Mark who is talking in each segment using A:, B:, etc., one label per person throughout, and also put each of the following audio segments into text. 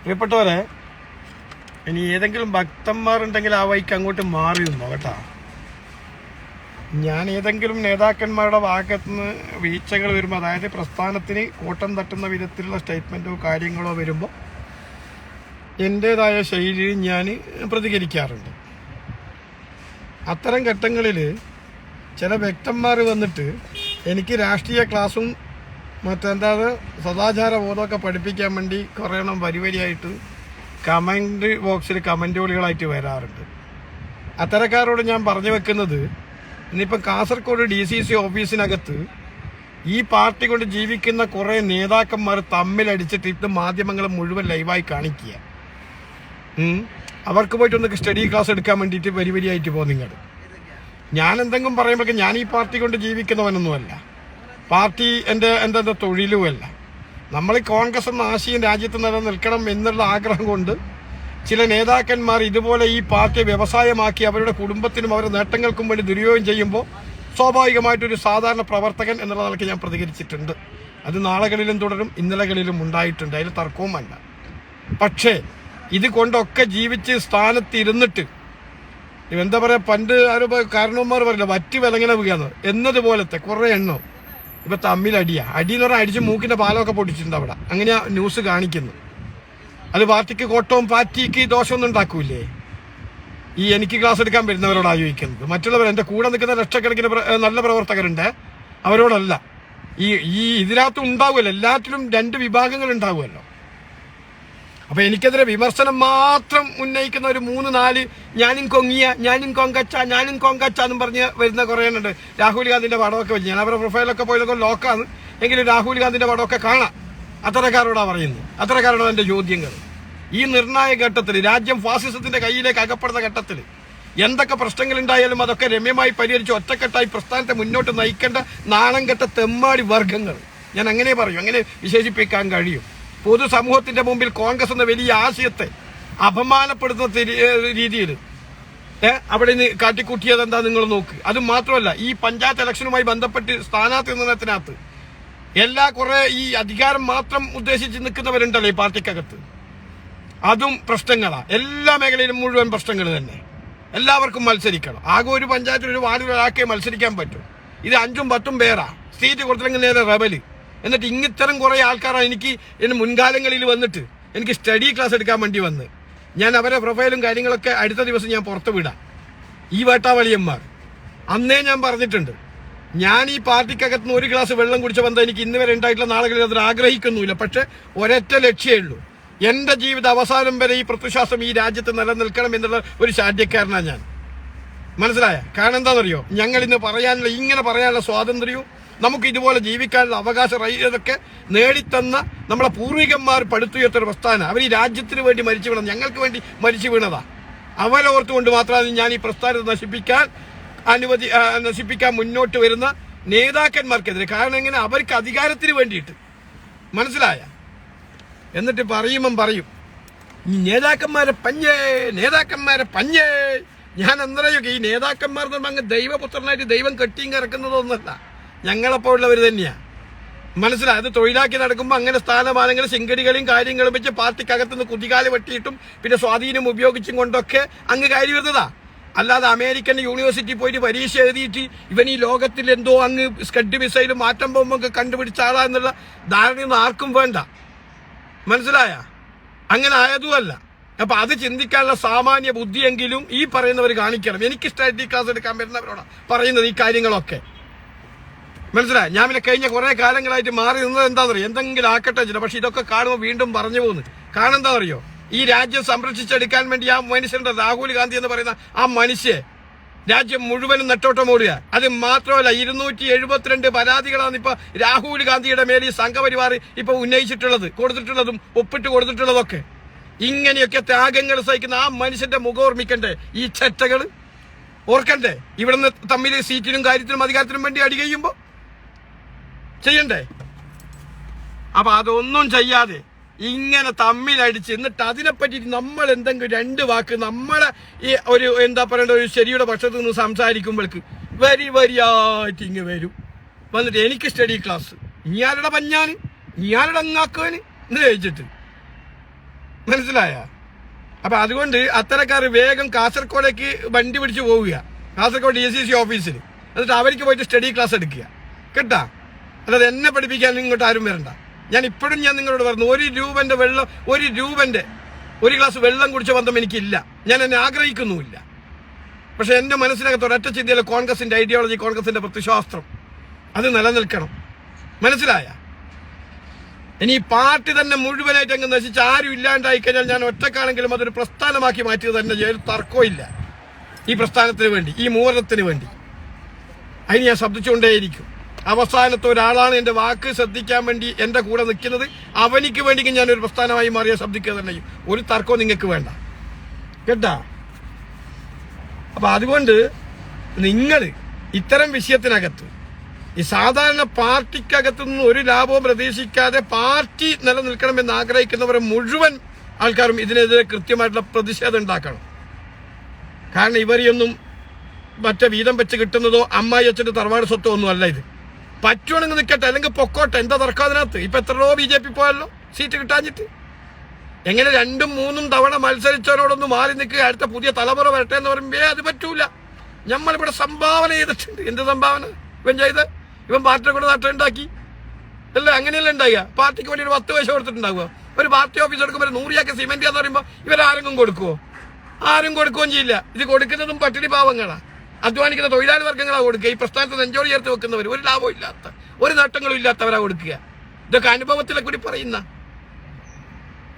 A: പ്രിയപ്പെട്ടവരെ ഇനി ഏതെങ്കിലും ഭക്തന്മാരുണ്ടെങ്കിൽ ആ വഴിക്ക് അങ്ങോട്ട് മാറി നിന്നോ കേട്ടാ. ഞാൻ ഏതെങ്കിലും നേതാക്കന്മാരുടെ ഭാഗത്ത് നിന്ന് വീഴ്ചകൾ വരുമ്പോൾ അതായത് പ്രസ്ഥാനത്തിന് കോട്ടം തട്ടുന്ന വിധത്തിലുള്ള സ്റ്റേറ്റ്മെന്റോ കാര്യങ്ങളോ വരുമ്പോൾ എന്റേതായ ശൈലിയിൽ ഞാൻ പ്രതികരിക്കാറുണ്ട്. അത്തരം ഘട്ടങ്ങളിൽ ചില വ്യക്തന്മാർ വന്നിട്ട് എനിക്ക് രാഷ്ട്രീയ ക്ലാസ്സും മറ്റെന്താ സദാചാര ബോധമൊക്കെ പഠിപ്പിക്കാൻ വേണ്ടി കുറേ എണ്ണം വരി വരിയായിട്ട് കമന്റ് ബോക്സിൽ വരാറുണ്ട്. അത്തരക്കാരോട് ഞാൻ പറഞ്ഞു വെക്കുന്നത് ഇന്നിപ്പം കാസർഗോഡ് ഡി സി സി ഓഫീസിനകത്ത് ഈ പാർട്ടി കൊണ്ട് ജീവിക്കുന്ന കുറേ നേതാക്കന്മാർ തമ്മിലടിച്ചിട്ട് ഇത് മാധ്യമങ്ങൾ മുഴുവൻ ലൈവായി കാണിക്കുക. അവർക്ക് പോയിട്ട് ഒന്ന് സ്റ്റഡി ക്ലാസ് എടുക്കാൻ വേണ്ടിയിട്ട് വരി വരിയായിട്ട് പോകും നിങ്ങൾ ഞാൻ എന്തെങ്കിലും പറയുമ്പോഴേക്കും ഞാൻ ഈ പാർട്ടി കൊണ്ട് ജീവിക്കുന്നവനൊന്നുമല്ല. പാർട്ടി എന്റെ എന്റെ എന്റെ തൊഴിലുമല്ല നമ്മൾ ഈ കോൺഗ്രസ് എന്ന ആശയം രാജ്യത്ത് നിലനിൽക്കണം എന്നുള്ള ആഗ്രഹം കൊണ്ട് ചില നേതാക്കന്മാർ ഇതുപോലെ ഈ പാർട്ടിയെ വ്യവസായമാക്കി അവരുടെ കുടുംബത്തിനും അവരുടെ നേട്ടങ്ങൾക്കും വേണ്ടി ദുരുപയോഗം ചെയ്യുമ്പോൾ സ്വാഭാവികമായിട്ടൊരു സാധാരണ പ്രവർത്തകൻ എന്നുള്ള നിലയ്ക്ക് ഞാൻ പ്രതികരിച്ചിട്ടുണ്ട്. അത് നാളുകളിലും തുടരും ഇന്നലകളിലും ഉണ്ടായിട്ടുണ്ട്. അതിൽ തർക്കവുമല്ല. പക്ഷേ ഇത് കൊണ്ടൊക്കെ ജീവിച്ച് സ്ഥാനത്തിരുന്നിട്ട് എന്താ പറയുക പണ്ട് ആരും കാരണവന്മാർ പറയില്ല വറ്റി വിലങ്ങനെ വീഴുന്നത് എന്നതുപോലത്തെ കുറേ എണ്ണം. ഇപ്പൊ തമ്മിൽ അടിയാ. അടി എന്ന് പറഞ്ഞാൽ അടിച്ച് മൂക്കിന്റെ പാലമൊക്കെ പൊട്ടിച്ചിട്ടുണ്ട് അവിടെ. അങ്ങനെയാ ന്യൂസ് കാണിക്കുന്നു. അത് പാർട്ടിക്ക് കോട്ടവും പാർട്ടിക്ക് ദോഷമൊന്നും ഉണ്ടാക്കൂലേ? ഈ എനിക്ക് ക്ലാസ് എടുക്കാൻ വരുന്നവരോട് ആലോചിക്കുന്നത് മറ്റുള്ളവർ എന്റെ കൂടെ നിൽക്കുന്ന ലക്ഷക്കണക്കിന് നല്ല പ്രവർത്തകരുണ്ട്. അവരോടല്ല. ഈ ഈ ഇതിനകത്ത് ഉണ്ടാവുമല്ലോ. എല്ലാത്തിലും രണ്ട് വിഭാഗങ്ങൾ ഉണ്ടാവുമല്ലോ. അപ്പൊ എനിക്കെതിരെ വിമർശനം മാത്രം ഉന്നയിക്കുന്ന ഒരു മൂന്ന് നാല് ഞാനും കൊങ്ങിയ ഞാനും കൊങ്കച്ച ഞാനും കൊങ്കച്ച എന്നും പറഞ്ഞ് വരുന്ന കുറേ ഉണ്ട് രാഹുൽ ഗാന്ധിന്റെ പടമൊക്കെ വെച്ച് ഞാൻ അവരുടെ പ്രൊഫൈലൊക്കെ പോയതൊക്കെ ലോക്കാണ് എങ്കിലും രാഹുൽ ഗാന്ധിന്റെ പടമൊക്കെ കാണാം. അത്തരക്കാരോടാ പറയുന്നത്? അത്തരക്കാരോടാണ് എന്റെ ചോദ്യങ്ങൾ? ഈ നിർണായക ഘട്ടത്തിൽ രാജ്യം ഫാസിസത്തിന്റെ കയ്യിലേക്ക് അകപ്പെടുന്ന ഘട്ടത്തിൽ എന്തൊക്കെ പ്രശ്നങ്ങൾ ഉണ്ടായാലും അതൊക്കെ രമ്യമായി പരിഹരിച്ച് ഒറ്റക്കെട്ടായി പ്രസ്ഥാനത്തെ മുന്നോട്ട് നയിക്കേണ്ട നാണം കെട്ട തെമ്മാടി വർഗങ്ങൾ ഞാൻ അങ്ങനെ പറയും. അങ്ങനെ വിശേഷിപ്പിക്കാൻ കഴിയും. പൊതുസമൂഹത്തിന്റെ മുമ്പിൽ കോൺഗ്രസ് എന്ന വലിയ ആശയത്തെ അപമാനപ്പെടുത്തുന്ന രീതിയിൽ. അവിടെ നിന്ന് കാട്ടിക്കൂട്ടിയത് എന്താ നിങ്ങൾ നോക്ക്. അത് മാത്രമല്ല ഈ പഞ്ചായത്ത് ഇലക്ഷനുമായി ബന്ധപ്പെട്ട് സ്ഥാനാർത്ഥി നിർണയത്തിനകത്ത് എല്ലാ കുറെ ഈ അധികാരം മാത്രം ഉദ്ദേശിച്ച് നിൽക്കുന്നവരുണ്ടല്ലോ ഈ പാർട്ടിക്കകത്ത്. അതും പ്രശ്നങ്ങളാ. എല്ലാ മേഖലയിലും മുഴുവൻ പ്രശ്നങ്ങൾ തന്നെ. എല്ലാവർക്കും മത്സരിക്കണം. ആകെ ഒരു പഞ്ചായത്തിൽ ഒരു വാർഡിൽ ഒരാൾക്കേ മത്സരിക്കാൻ പറ്റും. ഇത് അഞ്ചും പത്തും പേരാ. സീറ്റ് കൊടുത്തില്ലെങ്കിൽ നേരെ റബൽ എന്നിട്ട് ഇങ്ങിത്തരം കുറെ ആൾക്കാരാണ് എനിക്ക് എന്റെ മുൻകാലങ്ങളിൽ വന്നിട്ട് എനിക്ക് സ്റ്റഡി ക്ലാസ് എടുക്കാൻ വേണ്ടി വന്ന്. ഞാൻ അവരെ പ്രൊഫൈലും കാര്യങ്ങളൊക്കെ അടുത്ത ദിവസം ഞാൻ പുറത്തു വിടാം. ഈ വേട്ടാവളിയന്മാർ. അന്നേ ഞാൻ പറഞ്ഞിട്ടുണ്ട് ഞാൻ ഈ പാർട്ടിക്കകത്ത് നിന്ന് ഒരു ഗ്ലാസ് വെള്ളം കുടിച്ച ബന്ധം എനിക്ക് ഇന്ന് വരെ ഉണ്ടായിട്ടുള്ള നാളുകളിൽ അതിന് ആഗ്രഹിക്കുന്നുമില്ല. പക്ഷെ ഒരൊറ്റ ലക്ഷ്യമേ ഉള്ളൂ. എന്റെ ജീവിത അവസാനം വരെ ഈ പ്രത്യശ്വാസം ഈ രാജ്യത്ത് നിലനിൽക്കണം എന്നുള്ള ഒരു ശാഠ്യക്കാരനാണ് ഞാൻ. മനസ്സിലായ? കാരണം എന്താണെന്നറിയോ? ഞങ്ങൾ ഇന്ന് പറയാനുള്ള ഇങ്ങനെ പറയാനുള്ള സ്വാതന്ത്ര്യവും നമുക്ക് ഇതുപോലെ ജീവിക്കാനുള്ള അവകാശ ഇതൊക്കെ നേടിത്തന്ന നമ്മുടെ പൂർവികന്മാർ പടുത്തുയർത്ത ഒരു പ്രസ്ഥാനം. അവർ ഈ രാജ്യത്തിന് വേണ്ടി മരിച്ചു വീണത് ഞങ്ങൾക്ക് വേണ്ടി മരിച്ചു വീണതാ. അവരെ ഓർത്തുകൊണ്ട് മാത്രമാണ് ഞാൻ ഈ പ്രസ്ഥാനത്തെ നശിപ്പിക്കാൻ അനുവദി നശിപ്പിക്കാൻ മുന്നോട്ട് വരുന്ന നേതാക്കന്മാർക്കെതിരെ. കാരണം എങ്ങനെ? അവർക്ക് അധികാരത്തിന് വേണ്ടിയിട്ട്. മനസ്സിലായ? എന്നിട്ട് പറയുമ്പം പറയും നേതാക്കന്മാരെ പഞ്ഞേ നേതാക്കന്മാരെ പഞ്ഞേ. ഞാൻ എന്തറിയൊക്കെ ഈ നേതാക്കന്മാർ അങ്ങ് ദൈവപുത്രനായിട്ട് ദൈവം കെട്ടിയും കിടക്കുന്നതൊന്നുമല്ല ഞങ്ങളെപ്പോഴുള്ളവർ തന്നെയാ. മനസ്സിലായി? അത് തൊഴിലാക്കി നടക്കുമ്പോൾ അങ്ങനെ സ്ഥാനമാനങ്ങൾ ശിങ്കടികളും കാര്യങ്ങളും വെച്ച് പാർട്ടിക്കകത്തുനിന്ന് കുതികാൽ വെട്ടിയിട്ടും പിന്നെ സ്വാധീനം ഉപയോഗിച്ചും കൊണ്ടൊക്കെ അങ്ങ് കാര്യം വരുന്നതാ. അല്ലാതെ അമേരിക്കൻ യൂണിവേഴ്സിറ്റി പോയിട്ട് പരീക്ഷ എഴുതിയിട്ട് ഇവൻ ഈ ലോകത്തിൽ എന്തോ അങ്ങ് സ്കഡ് മിസൈൽ മാറ്റം ബോംബൊക്കെ കണ്ടുപിടിച്ച ആളാ എന്നുള്ള ധാരണയൊന്നും ആർക്കും വേണ്ട. മനസ്സിലായ? അങ്ങനെ ആയതുമല്ല. അപ്പൊ അത് ചിന്തിക്കാനുള്ള സാമാന്യ ബുദ്ധിയെങ്കിലും ഈ പറയുന്നവർ കാണിക്കണം. എനിക്ക് സ്റ്റഡി ക്ലാസ് എടുക്കാൻ വരുന്നവരോടാ പറയുന്നത് ഈ കാര്യങ്ങളൊക്കെ. മനസ്സിലായി? ഞാൻ പിന്നെ കഴിഞ്ഞ കുറെ കാലങ്ങളായിട്ട് മാറി നിന്നത് എന്താണെന്നറിയോ? എന്തെങ്കിലും ആക്കട്ടെ ചില പക്ഷെ ഇതൊക്കെ കാണുമ്പോൾ വീണ്ടും പറഞ്ഞു പോകുന്നു. കാരണം എന്താ അറിയോ ഈ രാജ്യം സംരക്ഷിച്ചെടുക്കാൻ വേണ്ടി ആ മനുഷ്യന്റെ രാഹുൽ ഗാന്ധി എന്ന് പറയുന്ന ആ മനുഷ്യ രാജ്യം മുഴുവനും നെട്ടോട്ടം ഓടുക. അത് മാത്രമല്ല ഇരുന്നൂറ്റി എഴുപത്തിരണ്ട് പരാതികളാണ് ഇപ്പൊ രാഹുൽ ഗാന്ധിയുടെ മേൽ ഈ സംഘപരിവാർ ഇപ്പൊ ഉന്നയിച്ചിട്ടുള്ളത് കൊടുത്തിട്ടുള്ളതും ഒപ്പിട്ട് കൊടുത്തിട്ടുള്ളതൊക്കെ. ഇങ്ങനെയൊക്കെ ത്യാഗങ്ങൾ സഹിക്കുന്ന ആ മനുഷ്യന്റെ മുഖം ഓർമ്മിക്കണ്ടേ? ഈ ചെറ്റകൾ ഓർക്കണ്ടേ? ഇവിടുന്ന് തമ്മിൽ സീറ്റിനും കാര്യത്തിനും അധികാരത്തിനും വേണ്ടി അടി കഴിയുമ്പോ ചെയ്യണ്ടേ? അപ്പൊ അതൊന്നും ചെയ്യാതെ ഇങ്ങനെ തമ്മിലടിച്ച് എന്നിട്ട് അതിനെപ്പറ്റി നമ്മൾ എന്തെങ്കിലും രണ്ട് വാക്ക് നമ്മളെ ഈ ഒരു എന്താ പറയേണ്ട ഒരു ശരിയുടെ പക്ഷത്ത് നിന്ന് സംസാരിക്കുമ്പോഴേക്ക് വരി വരിയായിട്ട് ഇങ്ങ് വരും. വന്നിട്ട് എനിക്ക് സ്റ്റഡി ക്ലാസ് ഇയാളുടെ പഞ്ഞാന് ഇയാളുടെ അങ്ങാക്കുവാന് എന്ന് ചോദിച്ചിട്ട്. മനസ്സിലായ? അപ്പൊ അതുകൊണ്ട് അത്തരക്കാർ വേഗം കാസർഗോഡേക്ക് വണ്ടി പിടിച്ച് പോവുക. കാസർഗോഡ് ഡി സി സി ഓഫീസിൽ എന്നിട്ട് അവർക്ക് പോയിട്ട് സ്റ്റഡി ക്ലാസ് എടുക്കുക. കേട്ടാ? അല്ലാതെ എന്നെ പഠിപ്പിക്കാൻ ഇങ്ങോട്ട് ആരും വരണ്ട. ഞാൻ ഇപ്പോഴും ഞാൻ നിങ്ങളോട് പറഞ്ഞു ഒരു രൂപന്റെ വെള്ളം ഒരു രൂപന്റെ ഒരു ഗ്ലാസ് വെള്ളം കുടിച്ച ബന്ധം എനിക്കില്ല. ഞാൻ എന്നെ ആഗ്രഹിക്കുന്നുമില്ല. പക്ഷെ എന്റെ മനസ്സിനകത്ത് ഒരൊറ്റ ചിന്തയിലെ കോൺഗ്രസിന്റെ ഐഡിയോളജി കോൺഗ്രസിന്റെ പ്രത്യശാസ്ത്രം അത് നിലനിൽക്കണം. മനസ്സിലായ? ഇനി ഈ പാർട്ടി തന്നെ മുഴുവനായിട്ട് അങ്ങ് നശിച്ച് ആരും ഇല്ലാണ്ടായി കഴിഞ്ഞാൽ ഞാൻ ഒറ്റക്കാണെങ്കിലും അതൊരു പ്രസ്ഥാനമാക്കി മാറ്റിയത് തന്നെ ഒരു തർക്കമില്ല ഈ പ്രസ്ഥാനത്തിന് വേണ്ടി ഈ മൂവരത്തിന് വേണ്ടി. അതിന് ഞാൻ ശബ്ദിച്ചുകൊണ്ടേയിരിക്കും. അവസാനത്തെ ഒരാളാണ് എന്റെ വാക്ക് ശ്രദ്ധിക്കാൻ വേണ്ടി എന്റെ കൂടെ നിൽക്കുന്നത്. അവനിക്ക് വേണ്ടി ഞാൻ ഒരു പ്രസ്ഥാനമായി മാറിയ ശബ്ദിക്കുക തന്നെ ഒരു തർക്കവും നിങ്ങൾക്ക് വേണ്ട. കേട്ടാ? അപ്പൊ അതുകൊണ്ട് നിങ്ങൾ ഇത്തരം വിഷയത്തിനകത്ത് ഈ സാധാരണ പാർട്ടിക്കകത്തു നിന്ന് ഒരു ലാഭവും പ്രതീക്ഷിക്കാതെ പാർട്ടി നിലനിൽക്കണമെന്ന് ആഗ്രഹിക്കുന്നവരെ മുഴുവൻ ആൾക്കാരും ഇതിനെതിരെ കൃത്യമായിട്ടുള്ള പ്രതിഷേധം ഉണ്ടാക്കണം. കാരണം ഇവരെയൊന്നും മറ്റേ വീതം വെച്ച് കിട്ടുന്നതോ അമ്മായി അച്ഛന്റെ തറവാട് സ്വത്തോ ഒന്നും അല്ല ഇത്. പറ്റുവാണെങ്കിൽ നിൽക്കട്ടെ അല്ലെങ്കിൽ പൊക്കോട്ടെ എന്താ തർക്കം അതിനകത്ത്? ഇപ്പം എത്രയോ ബി ജെ പി പോയല്ലോ സീറ്റ് കിട്ടാഞ്ഞിട്ട്. എങ്ങനെ രണ്ടും മൂന്നും തവണ മത്സരിച്ചവരോടൊന്ന് മാറി നിൽക്കുക അടുത്ത പുതിയ തലമുറ വരട്ടെ എന്ന് പറയുമ്പോൾ അത് പറ്റൂല. നമ്മളിവിടെ സംഭാവന ചെയ്തിട്ടുണ്ട്. എന്ത് സംഭാവന? ഇവൻ ചെയ്ത്? ഇവൻ പാർട്ടിയെ കൂടെ നട്ടുണ്ടാക്കി അല്ല അങ്ങനെയല്ല ഉണ്ടാകുക പാർട്ടിക്ക് വേണ്ടി ഒരു പത്ത് പൈസ കൊടുത്തിട്ടുണ്ടാവുക. ഒരു പാർട്ടി ഓഫീസ് എടുക്കുമ്പോൾ നൂറിയാക്കി സിമെന്റ് എന്ന് പറയുമ്പോൾ ഇവരാരെങ്കിലും കൊടുക്കുവോ? ആരും കൊടുക്കുകയും ചെയ്യില്ല. ഇത് കൊടുക്കുന്നതും പട്ടിണി പാവങ്ങളാ. അധ്വാനിക്കുന്ന തൊഴിലാളി വർഗങ്ങളാ കൊടുക്കുക. ഈ പ്രസ്ഥാനത്ത് നെഞ്ചോട് ചേർത്ത് വെക്കുന്നവർ ഒരു ലാഭവും ഇല്ലാത്ത ഒരു നേട്ടങ്ങളും ഇല്ലാത്തവരാ കൊടുക്കുക. ഇതൊക്കെ അനുഭവത്തിലെ കൂടി പറയുന്ന.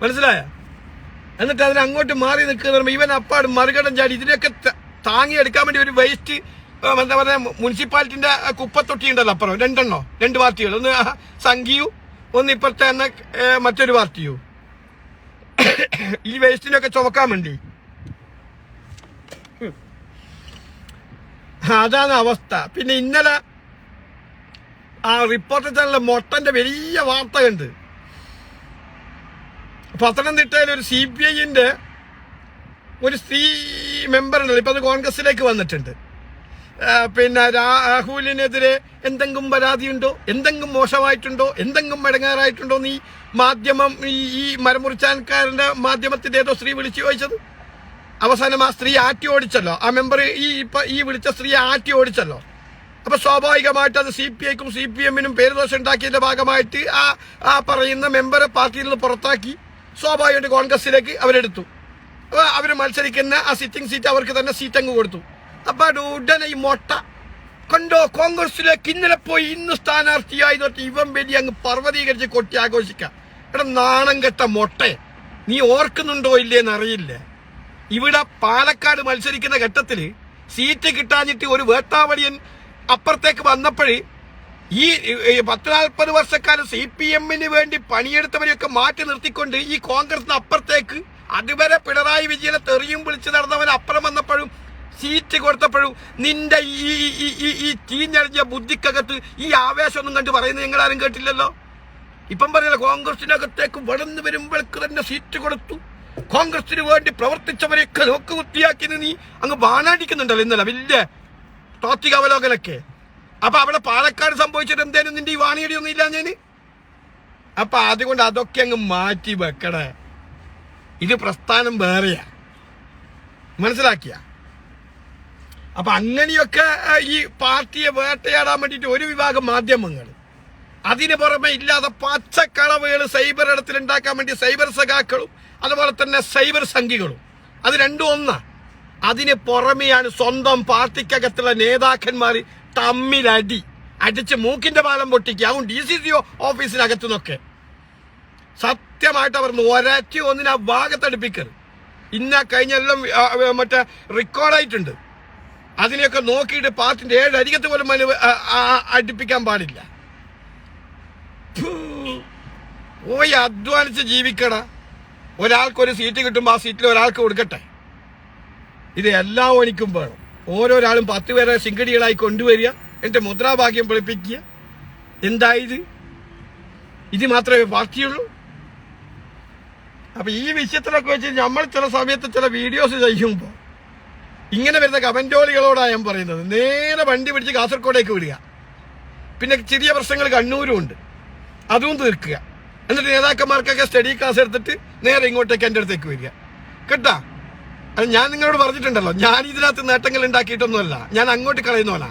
A: മനസ്സിലായ? എന്നിട്ട് അതിന് അങ്ങോട്ട് മാറി നിൽക്കുന്ന ഇവൻ അപ്പാട് മറുകടം ചാടി ഇതിനൊക്കെ താങ്ങിയെടുക്കാൻ വേണ്ടി ഒരു വേസ്റ്റ് എന്താ പറയാ മുനിസിപ്പാലിറ്റിന്റെ കുപ്പത്തൊട്ടി ഉണ്ടല്ലോ അപ്പുറം. രണ്ടെണ്ണോ? രണ്ട് പാർട്ടികൾ. ഒന്ന് സംഘിയു ഒന്ന് ഇപ്പുറത്തെ മറ്റൊരു പാർട്ടിയു. ഈ വേസ്റ്റിനൊക്കെ ചുമക്കാൻ വേണ്ടി. അതാണ് അവസ്ഥ. പിന്നെ ഇന്നലെ ആ റിപ്പോർട്ടർ ചാനലിലെ മൊട്ടന്റെ വലിയ വാർത്ത കണ്ട് പത്തനംതിട്ടയിൽ ഒരു സി പി ഐന്റെ ഒരു സ്ത്രീ മെമ്പർ ഉണ്ടല്ലോ ഇപ്പൊ അത് കോൺഗ്രസിലേക്ക് വന്നിട്ടുണ്ട്. പിന്നെ രാഹുലിനെതിരെ എന്തെങ്കിലും പരാതിയുണ്ടോ? എന്തെങ്കിലും മോശമായിട്ടുണ്ടോ? എന്തെങ്കിലും മടങ്ങാറായിട്ടുണ്ടോ നീ മാധ്യമം ഈ മരമുറിച്ചാൻകാരന്റെ മാധ്യമത്തിന്റെ ഏതോ സ്ത്രീ വിളിച്ചു ചോദിച്ചത്? അവസാനം ആ സ്ത്രീ ആറ്റി ഓടിച്ചല്ലോ. ആ മെമ്പർ ഈ ഇപ്പൊ ഈ വിളിച്ച സ്ത്രീ ആറ്റി ഓടിച്ചല്ലോ. അപ്പൊ സ്വാഭാവികമായിട്ട് അത് സി പി ഐക്കും സി പി എമ്മിനും പേരുദോഷം ഉണ്ടാക്കിയതിന്റെ ഭാഗമായിട്ട് ആ ആ പറയുന്ന മെമ്പറെ പാർട്ടിയിൽ നിന്ന് പുറത്താക്കി സ്വാഭാവികമായിട്ട് കോൺഗ്രസിലേക്ക് അവരെടുത്തു. അപ്പൊ അവർ മത്സരിക്കുന്ന ആ സിറ്റിംഗ് സീറ്റ് അവർക്ക് തന്നെ സീറ്റ് അങ്ങ് കൊടുത്തു. അപ്പൊ ഉടനെ ഈ മൊട്ട കണ്ടോ? കോൺഗ്രസിലേക്ക് ഇന്നലെ പോയി ഇന്ന് സ്ഥാനാർത്ഥിയായി തൊട്ട് ഇവൻ വലിയ അങ്ങ് പർവതീകരിച്ച് കൊട്ടി ആഘോഷിക്കാം. എടാ നാണം കെട്ട മൊട്ടെ. നീ ഓർക്കുന്നുണ്ടോ ഇല്ലേന്ന് അറിയില്ല ഇവിടെ പാലക്കാട് മത്സരിക്കുന്ന ഘട്ടത്തിൽ സീറ്റ് കിട്ടാഞ്ഞിട്ട് ഒരു വേട്ടാവളിയൻ അപ്പുറത്തേക്ക് വന്നപ്പോഴേ ഈ പത്ത് നാൽപ്പത് വർഷക്കാലം സി പി എമ്മിന് വേണ്ടി പണിയെടുത്തവരെയൊക്കെ മാറ്റി നിർത്തിക്കൊണ്ട് ഈ കോൺഗ്രസിന് അപ്പുറത്തേക്ക് അതുവരെ പിണറായി വിജയനെ തെറിയും വിളിച്ച് നടന്നവൻ അപ്പുറം വന്നപ്പോഴും സീറ്റ് കൊടുത്തപ്പോഴും നിന്റെ ഈ ഈ- ഈ ബുദ്ധിക്കകത്ത് ഈ ആവേശമൊന്നും കണ്ട് പറയുന്നത് നിങ്ങളാരും കേട്ടില്ലല്ലോ? ഇപ്പം പറയല്ലോ കോൺഗ്രസിനകത്തേക്ക് വളർന്നു വരുമ്പോഴേക്ക് തന്നെ സീറ്റ് കൊടുത്തു. കോൺഗ്രസിന് വേണ്ടി പ്രവർത്തിച്ചവരെയൊക്കെ നോക്ക് വൃത്തിയാക്കി നീ അങ്ങ് വാനാടിക്കുന്നുണ്ടല്ലോ ഇന്നലെ. വലിയ ടോത്തിക അവലോകനൊക്കെ അപ്പൊ അവിടെ പാലക്കാട് സംഭവിച്ചിട്ട് എന്തേലും നിന്റെ ഈ വാണിയടിയൊന്നും ഇല്ല ഞാൻ അപ്പൊ അതുകൊണ്ട് അതൊക്കെ അങ്ങ് മാറ്റി വെക്കണേ ഇത് പ്രസ്ഥാനം വേറെയാ. മനസ്സിലാക്കിയ? അപ്പൊ അങ്ങനെയൊക്കെ ഈ പാർട്ടിയെ വേട്ടയാടാൻ വേണ്ടിയിട്ട് ഒരു വിഭാഗം മാധ്യമങ്ങൾ അതിന് പുറമെ ഇല്ലാതെ പച്ചക്കളവുകൾ സൈബർ ഇടത്തിൽ ഉണ്ടാക്കാൻ വേണ്ടി സൈബർ സഖാക്കളും അതുപോലെ തന്നെ സൈബർ സംഘികളും. അത് രണ്ടും ഒന്നാ. അതിന് പുറമെയാണ് സ്വന്തം പാർട്ടിക്കകത്തുള്ള നേതാക്കന്മാർ തമ്മിലടി. അടിച്ച് മൂക്കിന്റെ പാലം പൊട്ടിക്കുക. അതും ഡി സി സി ഓഫീസിനകത്തു നിന്നൊക്കെ സത്യമായിട്ട് അവർ ഒരറ്റി ഒന്നിനെ ആ ഭാഗത്തടുപ്പിക്കരുത്. ഇന്ന കഴിഞ്ഞെല്ലാം മറ്റേ റെക്കോർഡായിട്ടുണ്ട് അതിനെയൊക്കെ നോക്കിയിട്ട് പാർട്ടിന്റെ ഏഴ് അരികത്ത് പോലും അടുപ്പിക്കാൻ പാടില്ല. പോയി അധ്വാനിച്ച് ജീവിക്കണ ഒരാൾക്ക് ഒരു സീറ്റ് കിട്ടുമ്പോൾ ആ സീറ്റിൽ ഒരാൾക്ക് കൊടുക്കട്ടെ. ഇത് എല്ലാ ഒനിക്കും വേണം. ഓരോരാളും പത്ത് പേരെ ശിങ്കടികളായി കൊണ്ടുവരിക എന്നിട്ട് മുദ്രാഭാഗ്യം പൊളിപ്പിക്കുക. എന്തായത് ഇത്? മാത്രമേ പാർട്ടിയുള്ളൂ അപ്പൊ ഈ വിഷയത്തിലൊക്കെ വെച്ച് നമ്മൾ ചില സമയത്ത് ചില വീഡിയോസ് ചെയ്യുമ്പോൾ ഇങ്ങനെ വരുന്ന കമന്റോളികളോടാണ് ഞാൻ പറയുന്നത്. നേരെ വണ്ടി പിടിച്ച് കാസർഗോഡേക്ക് വിടുക. പിന്നെ ചെറിയ പ്രശ്നങ്ങൾ കണ്ണൂരും ഉണ്ട്. അതും തീർക്കുക. എന്നിട്ട് നേതാക്കന്മാർക്കൊക്കെ സ്റ്റഡി ക്ലാസ് എടുത്തിട്ട് നേരെ ഇങ്ങോട്ടേക്ക് എന്റെ അടുത്തേക്ക് വരിക. കേട്ടാ? അത് ഞാൻ നിങ്ങളോട് പറഞ്ഞിട്ടുണ്ടല്ലോ. ഞാൻ ഇതിനകത്ത് നേട്ടങ്ങൾ ഉണ്ടാക്കിയിട്ടൊന്നുമല്ല. ഞാൻ അങ്ങോട്ട് കളയുന്നവനാ.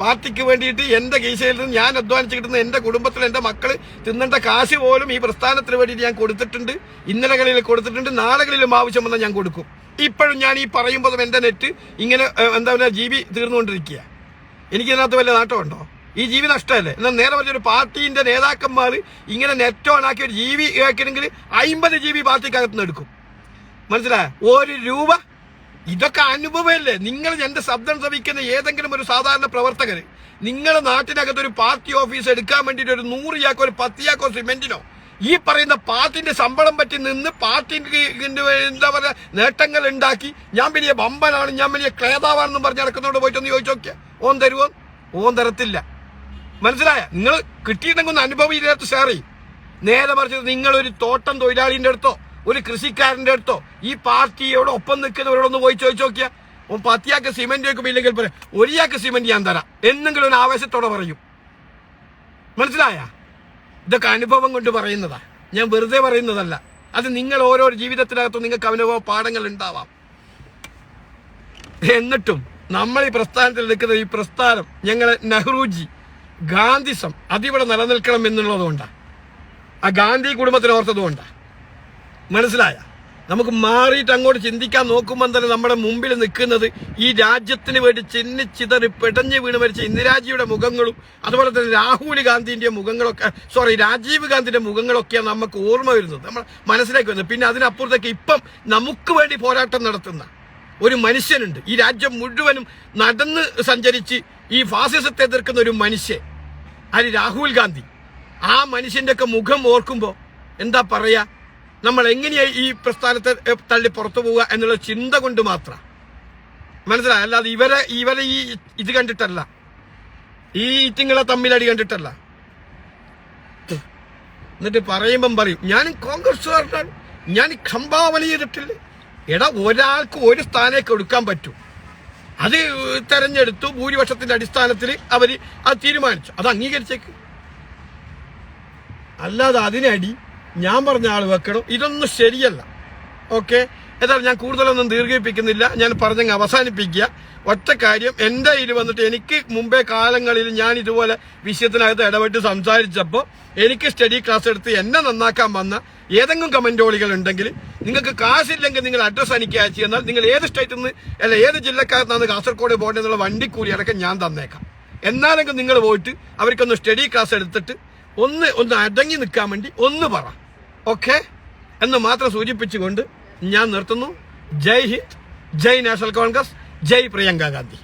A: പാർട്ടിക്ക് വേണ്ടിയിട്ട് എന്റെ കീശയിൽ നിന്ന് ഞാൻ അധ്വാനിച്ച് കിട്ടുന്ന എന്റെ കുടുംബത്തിൽ എന്റെ മക്കൾ തിന്നേണ്ട കാശ് പോലും ഈ പ്രസ്ഥാനത്തിന് വേണ്ടിയിട്ട് ഞാൻ കൊടുത്തിട്ടുണ്ട്. ഇന്നലകളിൽ കൊടുത്തിട്ടുണ്ട്. നാളുകളിലും ആവശ്യം വന്നാൽ ഞാൻ കൊടുക്കും. ഇപ്പോഴും ഞാൻ ഈ പറയുമ്പോഴും എന്റെ നെറ്റ് ഇങ്ങനെ എന്താ പറയുക ജി ബി തീർന്നുകൊണ്ടിരിക്കുക. എനിക്കിതിനകത്ത് വല്ല നാട്ടമുണ്ടോ? ഈ ജീവി നഷ്ടമല്ലേ? എന്നാൽ നേരെ പറഞ്ഞ ഒരു പാർട്ടിന്റെ നേതാക്കന്മാർ ഇങ്ങനെ നെറ്റ് ഓൺ ആക്കി ഒരു ജീവി കേൾക്കണമെങ്കിൽ അമ്പത് ജി ബി പാർട്ടിക്കകത്ത് നിന്ന് എടുക്കും. മനസ്സിലായ? ഒരു രൂപ. ഇതൊക്കെ അനുഭവമല്ലേ? നിങ്ങൾ എന്റെ ശബ്ദം ശ്രമിക്കുന്ന ഏതെങ്കിലും ഒരു സാധാരണ പ്രവർത്തകർ നിങ്ങളുടെ നാട്ടിനകത്ത് ഒരു പാർട്ടി ഓഫീസ് എടുക്കാൻ വേണ്ടിയിട്ട് ഒരു നൂറ് ചാക്കോ ഒരു പത്ത് ചാക്കോ സിമെന്റിനോ ഈ പറയുന്ന പാർട്ടിന്റെ ശമ്പളം പറ്റി നിന്ന് പാർട്ടിന്റെ എന്താ പറയുക നേട്ടങ്ങൾ ഉണ്ടാക്കി ഞാൻ വലിയ ബമ്പനാണ് ഞാൻ വലിയ ക്ലേതാവാണെന്നും പറഞ്ഞ് നടക്കുന്നതോട് പോയിട്ടൊന്ന് ചോദിച്ചു ഓൻ തരുവോ? ഓൻ തരത്തില്ല. മനസ്സിലായ? നിങ്ങൾ കിട്ടിയിട്ടുണ്ടെങ്കിൽ അനുഭവം ഇതിനകത്ത് ഷെയർ നേരെ മറിച്ചത് നിങ്ങൾ ഒരു തോട്ടം തൊഴിലാളിന്റെ അടുത്തോ ഒരു കൃഷിക്കാരന്റെ അടുത്തോ ഈ പാർട്ടിയോട് ഒപ്പം നിൽക്കുന്നവരോടൊന്ന് പോയി ചോദിച്ചു നോക്കിയാ. ഓൻ പത്തിയാക്ക് സിമെന്റ് വെക്കുമ്പോൾ ഇല്ലെങ്കിൽ പറയാം ഒരിയാക്ക് സിമെന്റ് ഞാൻ തരാം. എന്നെങ്കിലും ഒരു ആവേശത്തോടെ പറയും. മനസ്സിലായ? ഇതൊക്കെ അനുഭവം കൊണ്ട് പറയുന്നതാ. ഞാൻ വെറുതെ പറയുന്നതല്ല. അത് നിങ്ങൾ ഓരോ ജീവിതത്തിനകത്തും നിങ്ങൾക്ക് അനുഭവ പാഠങ്ങൾ ഉണ്ടാവാം. എന്നിട്ടും നമ്മൾ ഈ പ്രസ്ഥാനത്തിൽ നിൽക്കുന്ന ഈ പ്രസ്ഥാനം ഞങ്ങളെ നെഹ്റുജി ഗാന്ധിസം അതിവിടെ നിലനിൽക്കണം എന്നുള്ളതുകൊണ്ടാണ് ആ ഗാന്ധി കുടുംബത്തിന് ഓർത്തതുകൊണ്ടാ മനസ്സിലായ? നമുക്ക് മാറിയിട്ട് അങ്ങോട്ട് ചിന്തിക്കാൻ നോക്കുമ്പോൾ തന്നെ നമ്മുടെ മുമ്പിൽ നിൽക്കുന്നത് ഈ രാജ്യത്തിന് വേണ്ടി ചിന്നി ചിതറി പെടഞ്ഞ് വീണ് മരിച്ച ഇന്ദിരാജിയുടെ മുഖങ്ങളും അതുപോലെ തന്നെ രാഹുൽ ഗാന്ധിന്റെ മുഖങ്ങളൊക്കെ സോറി രാജീവ് ഗാന്ധിന്റെ മുഖങ്ങളൊക്കെയാണ് നമുക്ക് ഓർമ്മ വരുന്നത്. നമ്മൾ മനസ്സിലേക്ക് വരുന്നത്. പിന്നെ അതിനപ്പുറത്തേക്ക് ഇപ്പം നമുക്ക് വേണ്ടി പോരാട്ടം നടത്തുന്ന ഒരു മനുഷ്യനുണ്ട്. ഈ രാജ്യം മുഴുവനും നടന്ന് സഞ്ചരിച്ച് ഈ ഫാസിസത്തെ എതിർക്കുന്ന ഒരു മനുഷ്യൻ. അത് രാഹുൽ ഗാന്ധി. ആ മനുഷ്യന്റെ ഒക്കെ മുഖം ഓർക്കുമ്പോൾ എന്താ പറയുക നമ്മൾ എങ്ങനെയാണ് ഈ പ്രസ്ഥാനത്തെ തള്ളി പുറത്തു പോവുക എന്നുള്ള ചിന്ത കൊണ്ട് മാത്രം. മനസ്സിലായി? അല്ലാതെ ഇവരെ ഇവരെ ഈ ഇത് കണ്ടിട്ടല്ല. ഈ ഈറ്റിങ്ങളെ തമ്മിലടി കണ്ടിട്ടല്ല. എന്നിട്ട് പറയുമ്പം പറയും ഞാൻ കോൺഗ്രസ്സുകാരനാണ്. ഞാൻ സംഭാവന ചെയ്തിട്ടില്ല. എടാ ഒരാൾക്ക് ഒരു സ്ഥാനേ കൊടുക്കാൻ പറ്റൂ. അത് തെരഞ്ഞെടുത്തു ഭൂരിപക്ഷത്തിന്റെ അടിസ്ഥാനത്തിൽ അവർ അത് തീരുമാനിച്ചു. അത് അംഗീകരിച്ചേക്ക്. അല്ലാതെ അതിനടി ഞാൻ പറഞ്ഞ ആൾ വെക്കണം. ഇതൊന്നും ശരിയല്ല. ഓക്കെ? ഏതായാലും ഞാൻ കൂടുതലൊന്നും ദീർഘിപ്പിക്കുന്നില്ല. ഞാൻ പറഞ്ഞങ്ങ് അവസാനിപ്പിക്കുക. ഒറ്റ കാര്യം എന്റെ കയ്യിൽ വന്നിട്ട് എനിക്ക് മുമ്പേ കാലങ്ങളിൽ ഞാൻ ഇതുപോലെ വിഷയത്തിനകത്ത് ഇടപെട്ട് സംസാരിച്ചപ്പോൾ എനിക്ക് സ്റ്റഡി ക്ലാസ് എടുത്ത് എന്നെ നന്നാക്കാൻ വന്ന ഏതെങ്കിലും കമന്റോളികൾ ഉണ്ടെങ്കിൽ നിങ്ങൾക്ക് കാശില്ലെങ്കിൽ നിങ്ങൾ അഡ്രസ്സ് എനിക്ക് അയച്ചു തന്നാൽ നിങ്ങൾ ഏത് സ്റ്റേറ്റിൽ നിന്ന് അല്ല ഏത് ജില്ലക്കാരനാണ് കാസർഗോഡ് പോകേണ്ടതെന്നുള്ള വണ്ടിക്കൂലി അടക്കം ഞാൻ തന്നേക്കാം. എന്നാലെങ്കിൽ നിങ്ങൾ പോയിട്ട് അവർക്കൊന്ന് സ്റ്റഡി ക്ലാസ് എടുത്തിട്ട് ഒന്ന് ഒന്ന് അടങ്ങി നിൽക്കാൻ വേണ്ടി ഒന്ന് പറ. ഓക്കെ എന്ന് മാത്രം സൂചിപ്പിച്ചുകൊണ്ട് ഞാൻ നിർത്തുന്നു. ജയ് ഹിന്ദ് ജയ് നാഷണൽ കോൺഗ്രസ് ജയ് പ്രിയങ്ക ഗാന്ധി.